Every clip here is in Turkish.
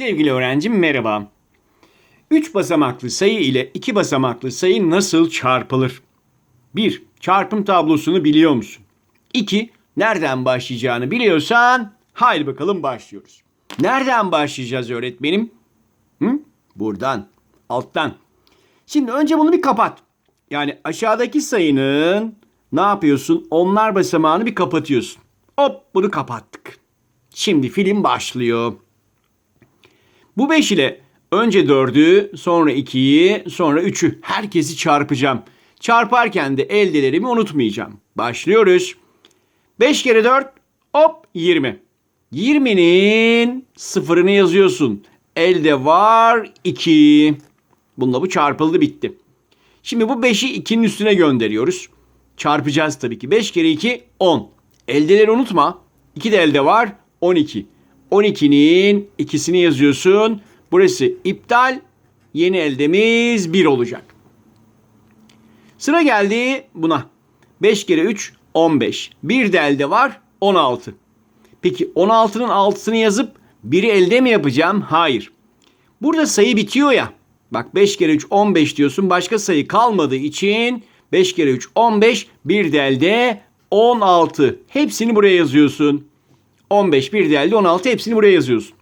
Sevgili öğrencim merhaba. 3 basamaklı sayı ile 2 basamaklı sayı nasıl çarpılır? 1. Çarpım tablosunu biliyor musun? 2. Nereden başlayacağını biliyorsan haydi bakalım başlıyoruz. Nereden başlayacağız öğretmenim? Hı? Buradan, alttan. Şimdi önce bunu bir kapat. Yani aşağıdaki sayının ne yapıyorsun? Onlar basamağını bir kapatıyorsun. Hop bunu kapattık. Şimdi film başlıyor. Bu 5 ile önce 4'ü, sonra 2'yi, sonra 3'ü herkesi çarpacağım. Çarparken de eldelerimi unutmayacağım. Başlıyoruz. 5 kere 4 hop 20. 20'nin sıfırını yazıyorsun. Elde var 2. Bununla bu çarpıldı bitti. Şimdi bu 5'i 2'nin üstüne gönderiyoruz. Çarpacağız tabii ki. 5 kere 2 10. Eldeleri unutma. 2 de elde var 12. 12'nin ikisini yazıyorsun. Burası iptal. Yeni eldemiz 1 olacak. Sıra geldi buna. 5 kere 3 15. Bir de elde var 16. Peki 16'nın 6'sını yazıp biri elde mi yapacağım? Hayır. Burada sayı bitiyor ya. Bak 5 kere 3 15 diyorsun. Başka sayı kalmadığı için 5 kere 3 15. Bir de elde 16. Hepsini buraya yazıyorsun. 15 bir elde 16 hepsini buraya yazıyorsun.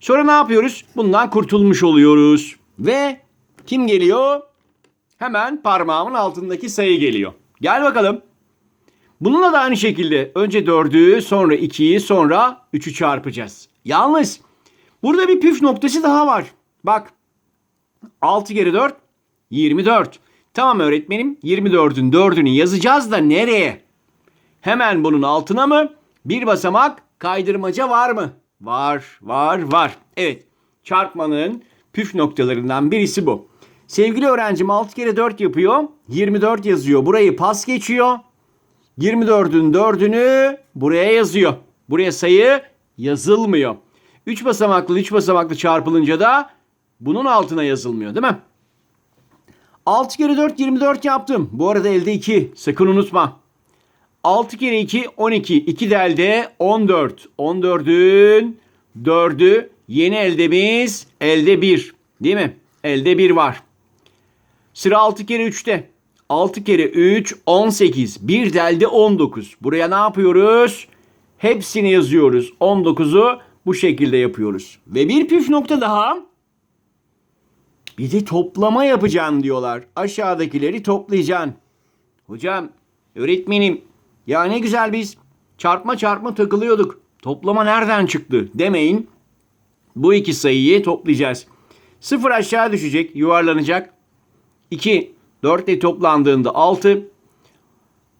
Sonra ne yapıyoruz? Bundan kurtulmuş oluyoruz. Ve kim geliyor? Hemen parmağımın altındaki sayı geliyor. Gel bakalım. Bununla da aynı şekilde önce 4'ü sonra 2'yi sonra 3'ü çarpacağız. Yalnız burada bir püf noktası daha var. Bak 6 kere 4 24. Tamam öğretmenim 24'ün 4'ünü yazacağız da nereye? Hemen bunun altına mı? Bir basamak kaydırmaca var mı? Var, var, var. Evet, çarpmanın püf noktalarından birisi bu. Sevgili öğrencim 6 kere 4 yapıyor. 24 yazıyor. Burayı pas geçiyor. 24'ün 4'ünü buraya yazıyor. Buraya sayı yazılmıyor. 3 basamaklı 3 basamaklı çarpılınca da bunun altına yazılmıyor değil mi? 6 kere 4 24 yaptım. Bu arada elde 2. Sakın unutma. 6 kere 2 12. 2 de elde 14. 14'ün 4'ü yeni eldemiz elde 1. Değil mi? Elde 1 var. Sıra 6 kere 3'te. 6 kere 3 18. Bir de elde 19. Buraya ne yapıyoruz? Hepsini yazıyoruz. 19'u bu şekilde yapıyoruz. Ve bir püf nokta daha. Bir de toplama yapacaksın diyorlar. Aşağıdakileri toplayacaksın. Hocam, öğretmenim ya ne güzel biz çarpma çarpma takılıyorduk. Toplama nereden çıktı demeyin. Bu iki sayıyı toplayacağız. Sıfır aşağı düşecek, yuvarlanacak. 2, 4 ile toplandığında 6.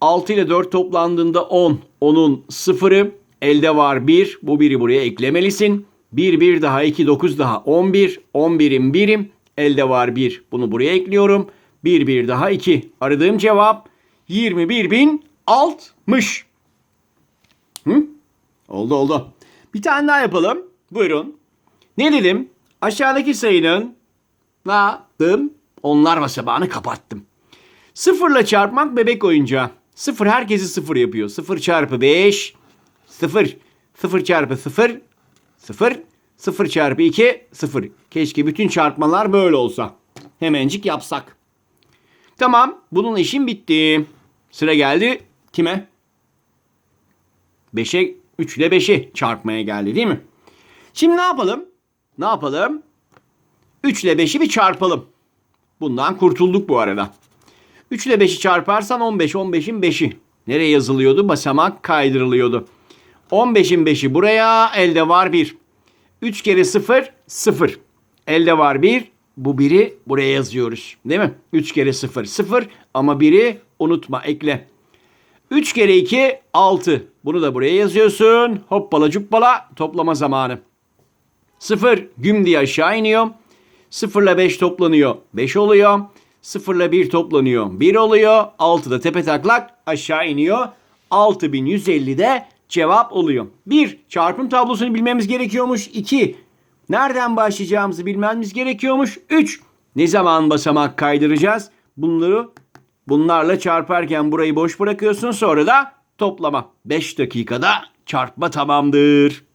6 ile 4 toplandığında 10. 10'un sıfırı. Elde var 1. Bu biri buraya eklemelisin. 1, 1 daha 2, 9 daha 11. 11'in birim. Elde var 1. Bunu buraya ekliyorum. 1, 1 daha 2. Aradığım cevap 21.060. Hı? Oldu oldu. Bir tane daha yapalım. Buyurun. Ne dedim? Aşağıdaki sayının ne yaptım? Onlar basamağını kapattım. Sıfırla çarpmak bebek oyuncağı. Sıfır herkesi sıfır yapıyor. Sıfır çarpı beş. Sıfır. Sıfır çarpı sıfır. Sıfır. Sıfır çarpı iki. Sıfır. Keşke bütün çarpmalar böyle olsa. Hemencik yapsak. Tamam. Bunun işim bitti. Sıra geldi kime? 5'e 3 ile 5'i çarpmaya geldi değil mi? Şimdi ne yapalım? Ne yapalım? 3 ile 5'i bir çarpalım. Bundan kurtulduk bu arada. 3 ile 5'i çarparsan 15, 15'in 5'i. Nereye yazılıyordu? Basamak kaydırılıyordu. 15'in 5'i buraya, elde var 1. 3 kere 0, 0. Elde var 1. Bu biri buraya yazıyoruz. Değil mi? 3 kere 0, 0. Ama biri unutma, ekle. 3 kere 2, 6. Bunu da buraya yazıyorsun. Hoppala cuppala toplama zamanı. 0 güm diye aşağı iniyor. 0 ile 5 toplanıyor. 5 oluyor. 0 ile 1 toplanıyor. 1 oluyor. 6 da tepe taklak aşağı iniyor. 6150 de cevap oluyor. 1. Çarpım tablosunu bilmemiz gerekiyormuş. 2. Nereden başlayacağımızı bilmemiz gerekiyormuş. 3. Ne zaman basamak kaydıracağız? Bunları bunlarla çarparken burayı boş bırakıyorsun. Sonra da toplama. 5 dakikada çarpma tamamdır.